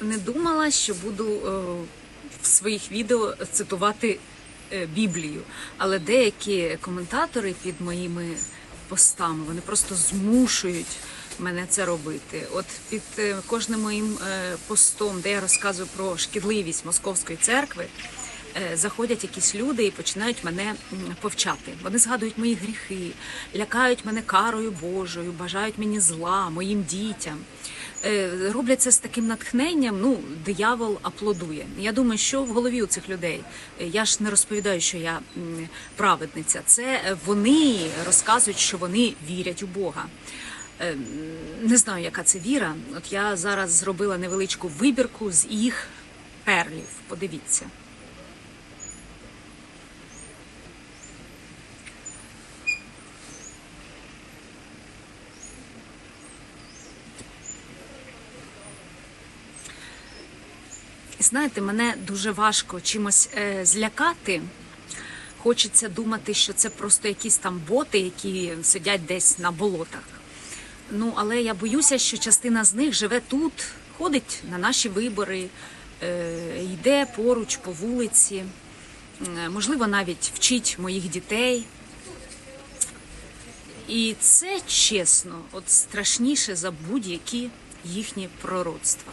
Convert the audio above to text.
не думала, що буду е, в своїх відео цитувати е, Біблію, але деякі коментатори під моїми постами вони просто змушують мене це робити. От під е, кожним моїм постом, де я розказую про шкідливість московської церкви. Заходять якісь люди і починають мене повчати. Вони згадують мої гріхи, лякають мене карою Божою, бажають мені зла, моїм дітям. Е, Роблять це з таким натхненням. Ну, диявол аплодує. Я думаю, що в голові у цих людей. Е, Я ж не розповідаю, що я праведниця. Це е, вони розказують, що вони вірять у Бога. Не знаю, яка це віра. От я зараз зробила невеличку вибірку з їх перлів. Подивіться. І знаєте, мене дуже важко чимось е, злякати. Хочеться думати, що це просто якісь там боти, які сидять десь на болотах. Ну, але я боюся, що частина з них живе тут, ходить на наші вибори, е, йде поруч по вулиці, е, можливо, навіть вчить моїх дітей. І це чесно, от страшніше за будь-які їхні пророцтва.